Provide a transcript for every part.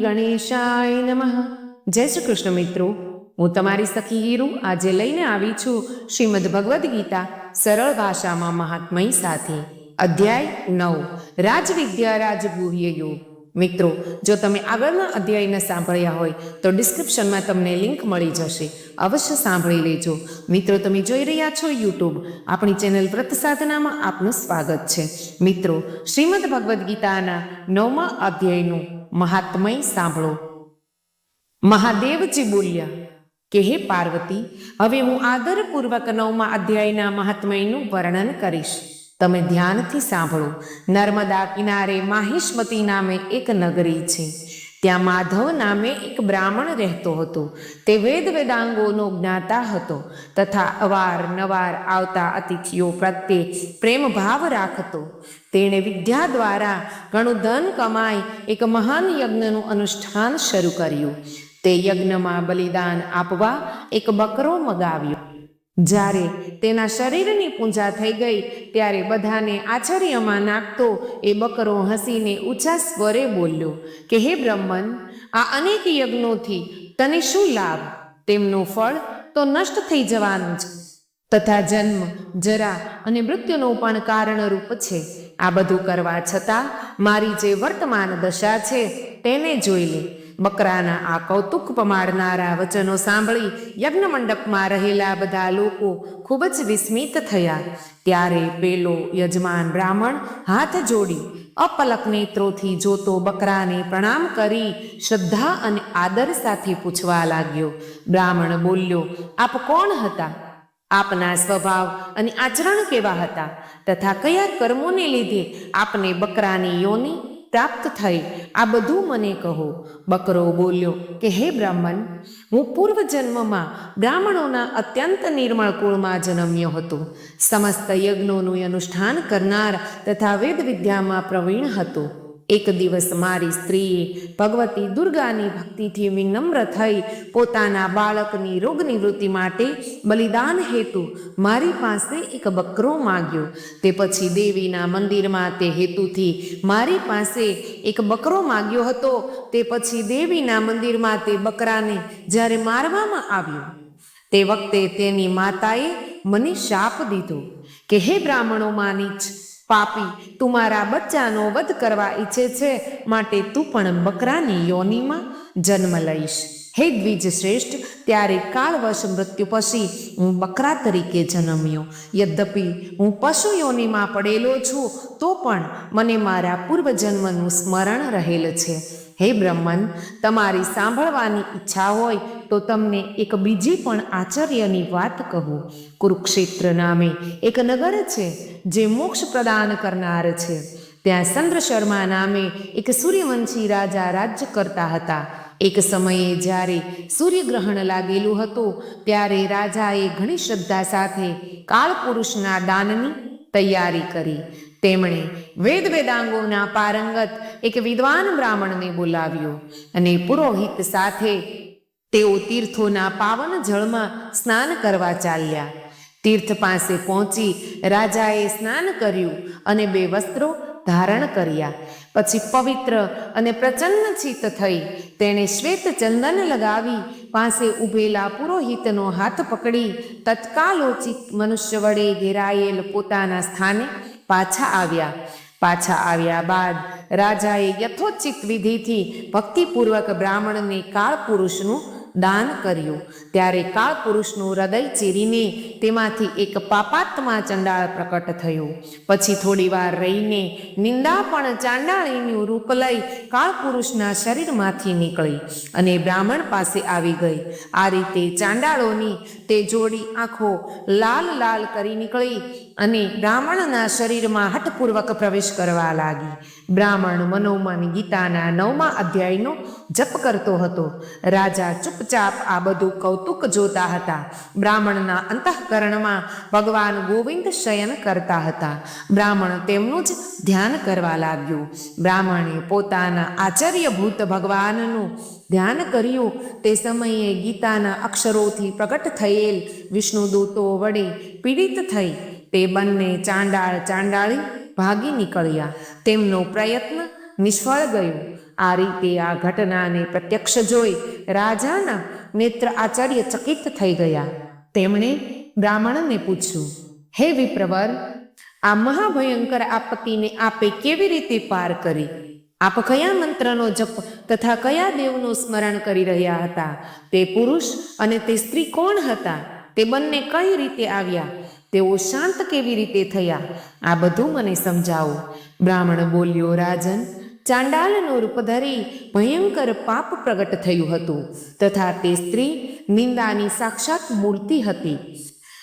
ગણેશાય નમઃ. જય શ્રી કૃષ્ણ મિત્રો. હું તમારી સખી હીરુ આજે લઈને આવી છું શ્રીમદ ભગવદ્ ગીતા સરળ ભાષામાં મહાત્મય સાથે. અધ્યાય નવ. રાજવિદ્યા રાજગુહ્ય યોગ. મિત્રો, જો તમે આગળના અધ્યાયને સાંભળ્યા હોય, તો ડિસ્ક્રિપ્શનમાં તમને લિંક મળી જશે. અવશ્ય સાંભળી લેજો. મિત્રો, તમે જોઈ રહ્યા છો યુટ્યુબ આપણી ચેનલ વ્રત સાધનામાં આપનું સ્વાગત છે. મિત્રો, શ્રીમદ ભગવદ્ ગીતાના નવમા અધ્યાયનું મહાત્મય સાંભળો. મહાદેવજી બોલ્યા, કે હે પાર્વતી, હવે હું આદરપૂર્વક નવમા અધ્યાયના મહાત્મયનું વર્ણન કરીશ. તમે ધ્યાનથી સાંભળો. નર્મદા કિનારે માહિષ્મતી નામે એક નગરી છે. ત્યાં માધવ નામે એક બ્રાહ્મણ રહેતો હતો. તે વેદ વેદાંગોનો જ્ઞાતા હતો તથા અવાર નવાર આવતા અતિથિઓ પ્રત્યે પ્રેમ ભાવ રાખતો. તેણે વિદ્યા દ્વારા ઘણું ધન કમાઈ એક મહાન યજ્ઞનું અનુષ્ઠાન શરૂ કર્યું. તે યજ્ઞમાં બલિદાન આપવા એક બકરો મગાવ્યો. જ્યારે તેના શરીરની પૂજા થઈ ગઈ, ત્યારે બધાને આશ્ચર્યમાં નાખતો એ બકરો હસીને ઊંચા સ્વરે બોલ્યો, કે હે બ્રહ્મન, આ અનેક યજ્ઞોથી તને શું લાભ? તેમનું ફળ તો નષ્ટ થઈ જવાનું છે તથા જન્મ, જરા અને મૃત્યુનું પણ કારણરૂપ છે. આ બધું કરવા છતાં મારી જે વર્તમાન દશા છે, તેને જોઈ લે. બકરાના આ કૌતુક પમાડનારા વચનો સાંભળી યજ્ઞ મંડપમાં રહેલા બધા લોકો ખૂબ જ વિસ્મિત થયા. ત્યારે પેલો યજમાન બ્રાહ્મણ હાથ જોડી અપલક નેત્રોથી જોતો બકરાને પ્રણામ કરી શ્રદ્ધા અને આદર સાથે પૂછવા લાગ્યો. બ્રાહ્મણ બોલ્યો, આપ કોણ હતા? આપના સ્વભાવ અને આચરણ કેવા હતા? તથા કયા કર્મોને લીધે આપને બકરાની યોની પ્રાપ્ત થઈ. આ બધું મને કહો. બકરો બોલ્યો કે, હે બ્રાહ્મણ, હું પૂર્વ જન્મમાં બ્રાહ્મણોના અત્યંત નિર્મળ કુળમાં જન્મ્યો હતો. સમસ્ત યજ્ઞોનું અનુષ્ઠાન કરનાર તથા વેદ વિદ્યામાં પ્રવીણ હતો. એક દિવસ મારી સ્ત્રીએ ભગવતી દુર્ગાની ભક્તિથી વિનમ્ર થઈ પોતાના બાળકની રોગ નિવૃત્તિ માટે બલિદાન હેતુ મારી પાસે એક બકરો માગ્યો. તે પછી દેવીના મંદિરમાં તે હેતુથી મારી પાસે એક બકરો માગ્યો હતો. તે પછી દેવીના મંદિરમાં તે બકરાને જ્યારે મારવામાં આવ્યો, તે વખતે તેની માતાએ મને શાપ દીધો કે, હે બ્રાહ્મણોમાં નીચ પાપી, તું મારા બચ્ચાનો વધ કરવા ઈચ્છે છે, માટે તું પણ બકરાની યોનિમાં જન્મ લઈશ. હે દ્વિજ શ્રેષ્ઠ, ત્યારે કાળવશ મૃત્યુ પછી હું બકરા તરીકે જન્મ્યો. યદ્યપિ હું પશુ યોનિમાં પડેલો છું, તો પણ મને મારા પૂર્વજન્મનું સ્મરણ રહેલ છે. હે બ્રહ્મન, તમારી સાંભળવાની ઈચ્છા હોય તો તમને એક બીજી પણ આશ્ચર્યની વાત કહું. કુરુક્ષેત્ર નામે એક નગર છે જે મોક્ષ પ્રદાન કરનાર છે. ત્યાં ચંદ્ર શર્મા નામે એક સૂર્યવંશી રાજા રાજ્ય કરતા હતા. એક સમયે જ્યારે સૂર્યગ્રહણ લાગેલું હતું, ત્યારે રાજાએ ઘણી શ્રદ્ધા સાથે કાળપુરુષના દાનની તૈયારી કરી. તેમણે વેદ વેદાંગોના પારંગત, એક વિદ્વાન બ્રાહ્મણને બોલાવ્યો અને પુરોહિત સાથે તેઓ તીર્થોના પાવન જળમાં સ્નાન કરવા ચાલ્યા. તીર્થ પાસે પહોંચી રાજાએ સ્નાન કર્યું અને બે વસ્ત્રો ધારણ કર્યા. પછી પવિત્ર અને પ્રચન્ન ચિત્ત થઈ તેણે શ્વેત ચંદન લગાવી, પાસે ઊભેલા પુરોહિતનો હાથ પકડી, તત્કાલોચિત મનુષ્ય વડે ઘેરાયેલ પોતાના સ્થાને પાછા આવ્યા. પાછા આવ્યા બાદ રાજાએ યથોચિત વિધિથી ભક્તિપૂર્વક બ્રાહ્મણને કાળ પુરુષનું દાન કર્યું. ત્યારે કાળ પુરુષનું હૃદય ચીરીને તેમાંથી એક પાપાત્મા ચંડાળ પ્રકટ થયો. પછી થોડી વાર રહીને નિંદા પણ ચાંડાળીનું રૂપ લઈ કાળ પુરુષના શરીરમાંથી નીકળી અને બ્રાહ્મણ પાસે આવી ગઈ. આ રીતે ચાંડાળોની તે જોડી આંખો લાલ લાલ કરી નીકળી અને બ્રાહ્મણના શરીરમાં હઠપૂર્વક પ્રવેશ કરવા લાગી. બ્રાહ્મણ મનોમન ગીતાના નવમા અધ્યાયનો જપ કરતો હતો. રાજા ચૂપચાપ આ બધું કૌતુક જોતા હતા. બ્રાહ્મણના અંતઃકરણમાં ભગવાન ગોવિંદ શયન કરતા હતા. બ્રાહ્મણ તેમનું જ ધ્યાન કરવા લાગ્યું. બ્રાહ્મણે પોતાના આચાર્યભૂત ભગવાનનું ધ્યાન કર્યું. તે સમયે ગીતાના અક્ષરોથી પ્રગટ થયેલ વિષ્ણુદૂતો વડે પીડિત થઈ. તે બંને ચાંડાળ ચાંડાળી ભાગી નીકળ્યા. તેમનો પ્રયત્ન નિષ્ફળ ગયો. આ રીતે આ ઘટનાને પ્રત્યક્ષ જોઈ રાજાના નેત્ર આચાર્ય ચકિત થઈ ગયા. તેમણે બ્રાહ્મણને પૂછ્યું, હે વિપ્રવર, આ મહાભયંકર આપત્તિને આપે કેવી રીતે પાર કરી? આપ કયા મંત્રનો જપ તથા કયા દેવનું સ્મરણ કરી રહ્યા હતા? તે પુરુષ અને તે સ્ત્રી કોણ હતા? તે બંને કઈ રીતે આવ્યા? તેઓ શાંત કેવી રીતે થયા? આ બધું મને સમજાવો. બ્રાહ્મણ બોલ્યો, રાજન, ચાંડાલનું રૂપ ધરી ભયંકર પાપ પ્રગટ થયું હતું તથા તે સ્ત્રી નિંદાની સાક્ષાત મૂર્તિ હતી.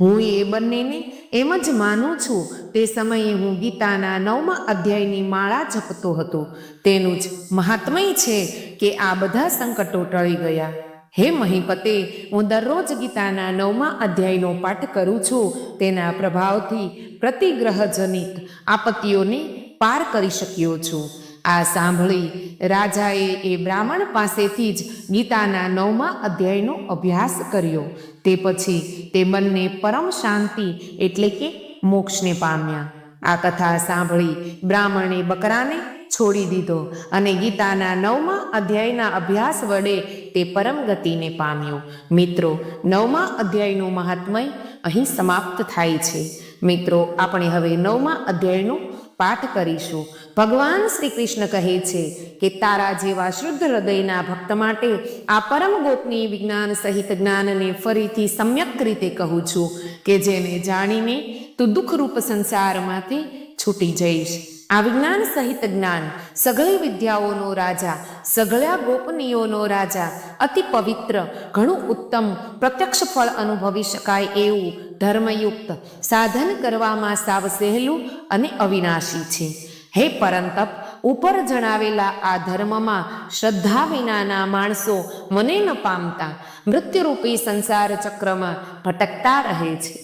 હું એ બંનેને એમ જ માનું છું, તે સમયે હું ગીતાના નવમા અધ્યાયની માળા જપતો હતો. તેનું જ મહાત્મય છે કે આ બધા સંકટો ટળી ગયા. હે મહીપતે, હું દરરોજ ગીતાના નવમા અધ્યાયનો પાઠ કરું છું. તેના પ્રભાવથી પ્રતિગ્રહજનિત આપત્તિઓને પાર કરી શક્યો છું. આ સાંભળી રાજાએ એ બ્રાહ્મણ પાસેથી જ ગીતાના નવમા અધ્યાયનો અભ્યાસ કર્યો. તે પછી તે મનને પરમ શાંતિ એટલે કે મોક્ષને પામ્યા. આ કથા સાંભળી બ્રાહ્મણે બકરાને છોડી દીધો અને ગીતાના નવમા અધ્યાયના અભ્યાસ વડે તે પરમ ગતિને પામ્યો. મિત્રો, નવમા અધ્યાયનું મહાત્મય અહીં સમાપ્ત થાય છે. મિત્રો, આપણે હવે નવમા અધ્યાયનું પાઠ કરીશું. ભગવાન શ્રી કૃષ્ણ કહે છે કે, તારા જેવા શુદ્ધ હૃદયના ભક્ત માટે આ પરમ ગોપની વિજ્ઞાન સહિત જ્ઞાનને ફરીથી સમ્યક રીતે કહું છું કે જેને જાણીને તું દુઃખરૂપ સંસારમાંથી છૂટી જઈશ. આ વિજ્ઞાન સહિત જ્ઞાન સઘળી વિદ્યાઓનો રાજા સઘળા ગોપનીયોનો રાજા, અતિ પવિત્ર, ઘણું ઉત્તમ, પ્રત્યક્ષ ફળ અનુભવી શકાય એવું ધર્મયુક્ત સાધન કરવામાં સાવ સહેલું અને અવિનાશી છે. હે પરંતપ ઉપર જણાવેલા આ ધર્મમાં શ્રદ્ધા વિનાના માણસો મને ન પામતા, મૃત્યુરૂપી સંસાર ચક્રમાં ભટકતા રહે છે.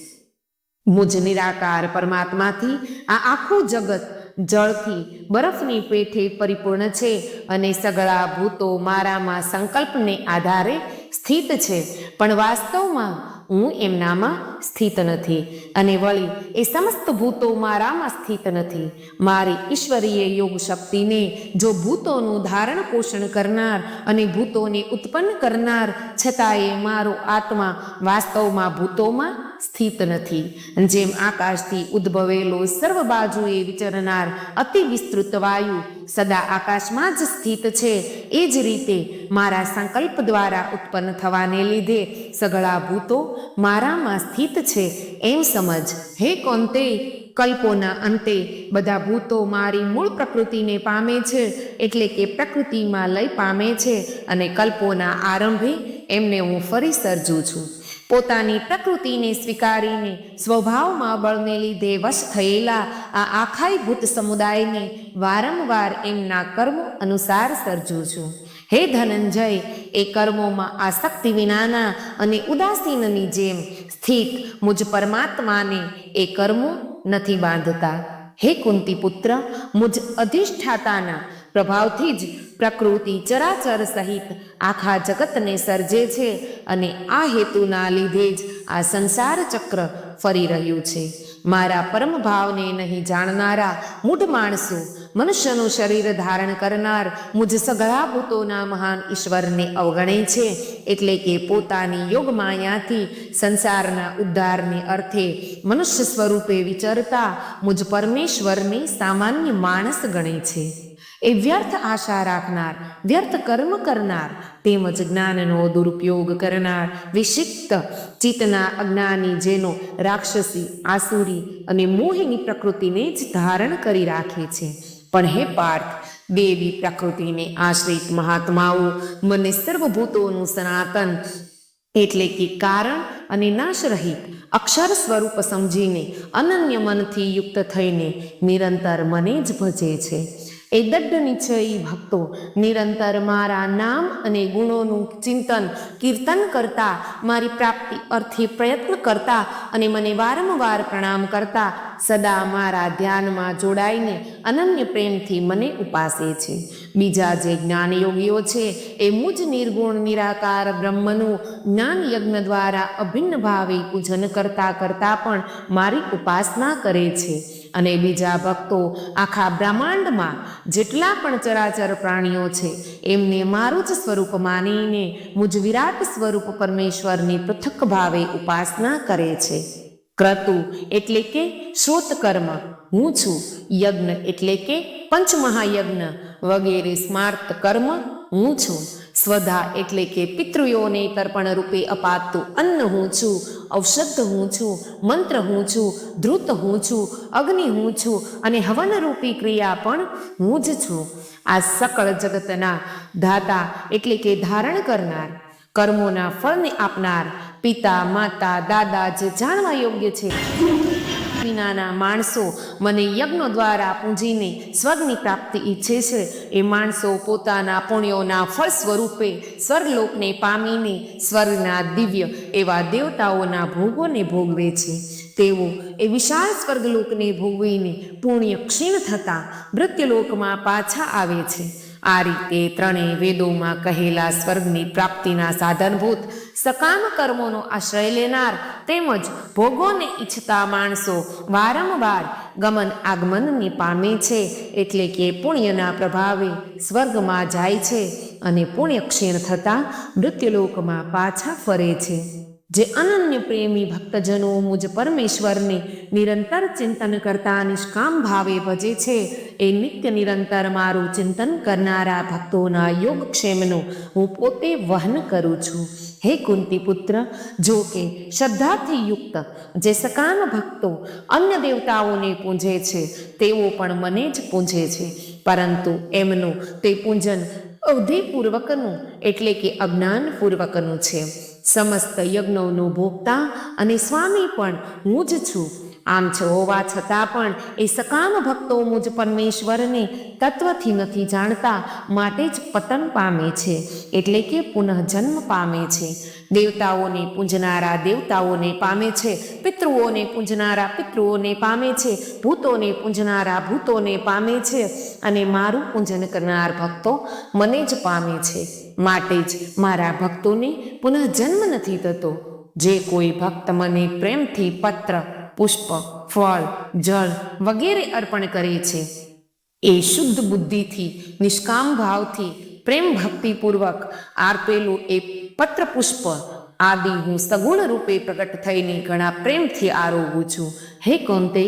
મુજ નિરાકાર પરમાત્માથી આ આખું જગત જળથી, બરફની પેઠે પરિપૂર્ણ છે અને સગળા ભૂતો મારામાં સંકલ્પને આધારે સ્થિત છે. પણ વાસ્તવમાં હું એમનામાં સ્થિત નથી અને વળી એ સમસ્ત ભૂતો મારામાં સ્થિત નથી. મારી ઈશ્વરીય યોગ શક્તિને જો ભૂતોનું ધારણ પોષણ કરનાર અને ભૂતોને ઉત્પન્ન કરનાર છતાંય મારો આત્મા વાસ્તવમાં ભૂતોમાં સ્થિત નથી. જેમ આકાશથી ઉદ્ભવેલો સર્વ બાજુએ વિચરનાર અતિ વિસ્તૃત વાયુ સદા આકાશમાં જ સ્થિત છે. એ જ રીતે મારા સંકલ્પ દ્વારા ઉત્પન્ન થવાને લીધે સગળા ભૂતો મારામાં સ્થિત છે. એમ સમજ, હે કોંતે, કલ્પોના અંતે બધા ભૂતો મારી મૂળ પ્રકૃતિને પામે છે, એટલે કે પ્રકૃતિમાં લય પામે છે અને કલ્પોના આરંભે એમને હું ફરી સર્જું છું. પોતાની પ્રકૃતિને સ્વીકારીને સ્વભાવમાં બળને લીધે વશ થયેલા આ આખાય ભૂત સમુદાયને વારંવાર એમના કર્મો અનુસાર સર્જું છું. હે ધનંજય, એ કર્મોમાં આસક્તિ વિનાના અને ઉદાસીનની જેમ સ્થિત મુજ પરમાત્માને એ કર્મો નથી બાંધતા. હે કુંતી પુત્ર મુજ અધિષ્ઠાતાના પ્રભાવથી જ પ્રકૃતિ ચરાચર સહિત આખા જગતને સર્જે છે અને આ હેતુના લીધે જ આ સંસાર ચક્ર ફરી રહ્યું છે. મારા પરમ ભાવને નહીં જાણનારા મૂઢ માણસો મનુષ્યનું શરીર ધારણ કરનાર મુજ સગળા ભૂતોના મહાન ઈશ્વરને અવગણે છે, એટલે કે પોતાની યોગ માયાથી સંસારના ઉદ્ધારને અર્થે મનુષ્ય સ્વરૂપે વિચરતા મુજ પરમેશ્વરને સામાન્ય માણસ ગણે છે. એ વ્યર્થ આશા રાખનાર, વ્યર્થ કર્મ કરનાર, તેમજ જ્ઞાનનો દુરુપયોગ કરનાર વિશિષ્ટ ચિત્તના અજ્ઞાની જેનો રાક્ષસી, આસુરી અને મોહિની પ્રકૃતિને જ ધારણ કરી રાખે છે. પણ હે પાર્થ, દેવી પ્રકૃતિને આશ્રિત મહાત્માઓ, મને સર્વભૂતોનું સનાતન એટલે કે કારણ અને નાશ રહિત અક્ષર સ્વરૂપ સમજીને અનન્ય મનથી યુક્ત થઈને નિરંતર મને જ ભજે છે. એ દડ્ડ નિશ્ચયી ભક્તો નિરંતર મારા નામ અને ગુણોનું ચિંતન, કીર્તન કરતા, મારી પ્રાપ્તિ અર્થે પ્રયત્ન કરતા અને મને વારંવાર પ્રણામ કરતા સદા મારા ધ્યાનમાં જોડાઈને અનન્ય પ્રેમથી મને ઉપાસે છે. બીજા જે જ્ઞાનયોગીઓ છે, એ મુજ નિર્ગુણ, નિરાકાર બ્રહ્મનું જ્ઞાન યજ્ઞ દ્વારા અભિન્ન ભાવે પૂજન કરતા કરતા પણ મારી ઉપાસના કરે છે. અને બીજા ભક્તો આખા બ્રહ્માંડમાં જેટલા પણ ચરાચર પ્રાણીઓ છે, એમને મારું જ સ્વરૂપ માનીને મુજ વિરાટ સ્વરૂપ પરમેશ્વરની પૃથક ભાવે ઉપાસના કરે છે. ક્રતુ એટલે કે શ્રોત હું છું યજ્ઞ એટલે કે પંચમહાયજ્ઞ વગેરે સ્માર્ત કર્મ હું છું. સ્વધા એટલે કે પિતૃઓને તર્પણ રૂપે અપાતું અન્ન હું છું. ઔષધ હું છું. મંત્ર હું છું. ધ્રુત હું છું. અગ્નિ હું છું. અને હવન રૂપી ક્રિયા પણ હું જ છું. આ સકળ જગતના ધાતા એટલે કે ધારણ કરનાર, કર્મોના ફળને આપનાર પિતા, માતા, દાદા જે જાણવા યોગ્ય છે. વિનાના માણસો મને યજ્ઞો દ્વારા પૂજીને સ્વર્ગની પ્રાપ્તિ ઈચ્છે છે. એ માણસો પોતાના પુણ્યોના ફળ સ્વરૂપે સ્વર્ગલોકને પામીને સ્વર્ગના દિવ્ય એવા દેવતાઓના ભોગોને ભોગવે છે. તેઓ એ વિશાળ સ્વર્ગલોકને ભોગવીને પુણ્ય ક્ષીણ થતાં મૃત્યુલોકમાં પાછા આવે છે. આ રીતે ત્રણેય વેદોમાં કહેલા સ્વર્ગની પ્રાપ્તિના સાધનભૂત સકામ કર્મોનો આશ્રય લેનાર તેમજ ભોગોને ઈચ્છતા માણસો વારંવાર ગમન આગમનને પામે છે એટલે કે પુણ્યના પ્રભાવે સ્વર્ગમાં જાય છે અને પુણ્ય ક્ષીણ થતાં મૃત્યુલોકમાં પાછા ફરે છે. જે અનન્ય પ્રેમી ભક્તજનો મુજ પરમેશ્વરને નિરંતર ચિંતન કરતા નિષ્કામ ભાવે ભજે છે. એ નિત્ય નિરંતર મારું ચિંતન કરનારા ભક્તોના યોગક્ષેમનું હું પોતે વહન કરું છું. હે કુંતી પુત્ર, જો કે શ્રદ્ધાથી યુક્ત જે સકામ ભક્તો અન્ય દેવતાઓને પૂંજે છે, તેઓ પણ મને જ પૂંજે છે. પરંતુ એમનું તે પૂજન અવધિપૂર્વકનું, એટલે કે અજ્ઞાનપૂર્વકનું છે. સમસ્ત યજ્ઞોનો ભોગતા અને સ્વામી પણ હું જ છું. આમ છ હોવા છતાં પણ એ સકામ ભક્તો મુજ પરમેશ્વરને તત્વથી નથી જાણતા, માટે જ પતન પામે છે, એટલે કે પુનઃજન્મ પામે છે. દેવતાઓને પૂંજનારા દેવતાઓને પામે છે, પિતૃઓને પૂજનારા પિતૃઓને પામે છે, ભૂતોને પૂંજનારા ભૂતોને પામે છે, અને મારું પૂજન કરનાર ભક્તો મને જ પામે છે. માટે જ મારા ભક્તોને પુનઃજન્મ નથી થતો. જે કોઈ ભક્ત મને પ્રેમથી પત્ર પુષ્પ, ફળ, જળ વગેરે અર્પણ કરે છે. એ શુદ્ધ બુદ્ધિથી, નિષ્કામ ભાવથી, પ્રેમ ભક્તિપૂર્વક આરપેલું એ પત્ર પુષ્પ આદિ હું સગુણ રૂપે પ્રગટ થઈને ઘણા પ્રેમથી આરોગું છું. હે કોંતે,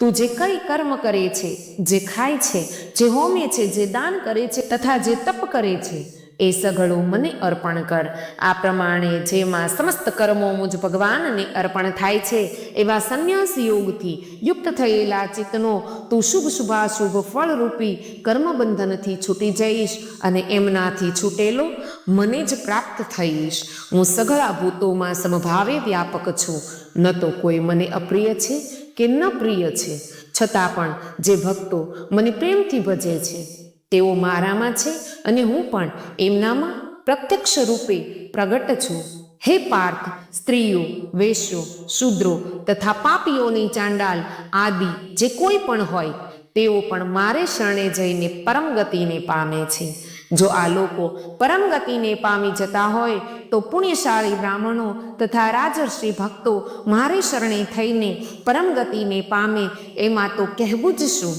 તું જે કઈ કર્મ કરે છે, જે ખાય છે, જે હોમે છે, જે દાન કરે છે, તથા જે તપ કરે છે એ સઘળું મને અર્પણ કર. આ પ્રમાણે જેમાં સમસ્ત કર્મો મુજ ભગવાનને અર્પણ થાય છે, એવા સંન્યાસ યોગથી યુક્ત થયેલા ચિત્તનો તું શુભ શુભાશુભ ફળરૂપી કર્મબંધનથી છૂટી જઈશ અને એમનાથી છૂટેલો મને જ પ્રાપ્ત થઈશ. હું સઘળા ભૂતોમાં સમભાવે વ્યાપક છું. ન તો કોઈ મને અપ્રિય છે કે ન પ્રિય છે. છતાં પણ જે ભક્તો મને પ્રેમથી ભજે છે તેઓ મારામાં છે અને હું પણ એમનામાં પ્રત્યક્ષ રૂપે પ્રગટ છું. હે પાર્થ, સ્ત્રીઓ, વેશ્યો, શૂદ્રો તથા પાપીઓની ચાંડાલ આદિ જે કોઈ પણ હોય, તેઓ પણ મારે શરણે જઈને પરમ ગતિને પામે છે. જો આ લોકો પરમ ગતિને પામી જતા હોય, તો પુણ્યશાળી બ્રાહ્મણો તથા રાજર્ષિ ભક્તો મારે શરણે થઈને પરમ ગતિને પામે, એમાં તો કહેવું જ શું?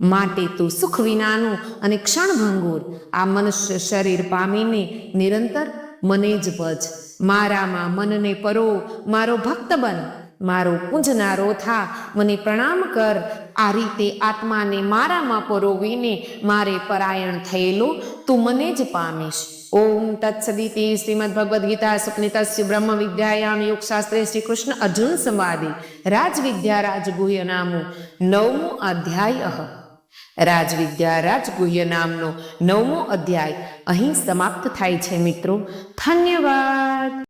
માટે તું સુખ વિનાનું અને ક્ષણભંગુર આ મનુષ્ય શરીર પામીને નિરંતર મને જ ભજ મારામાં મનને પરો, મારો ભક્ત બન. મારો કુંજનારો થા, મને પ્રણામ કર. આ રીતે આત્માને મારામાં પરોવીને મારે પરાયણ થયેલો તું મને જ પામીશ. ઓમ તત્સદિતિ શ્રીમદ ભગવદ્ ગીતા સુપનિતસ્ય બ્રહ્મ વિદ્યાયામ યોગશાસ્ત્રે શ્રી કૃષ્ણ અર્જુન સંવાદે રાજવિદ્યા રાજગુહ્ય નામું નવમો અધ્યાય રાજવિદ્યા રાજગુહ્ય નામનો નવમો અધ્યાય અહીં સમાપ્ત થાય છે મિત્રો. ધન્યવાદ.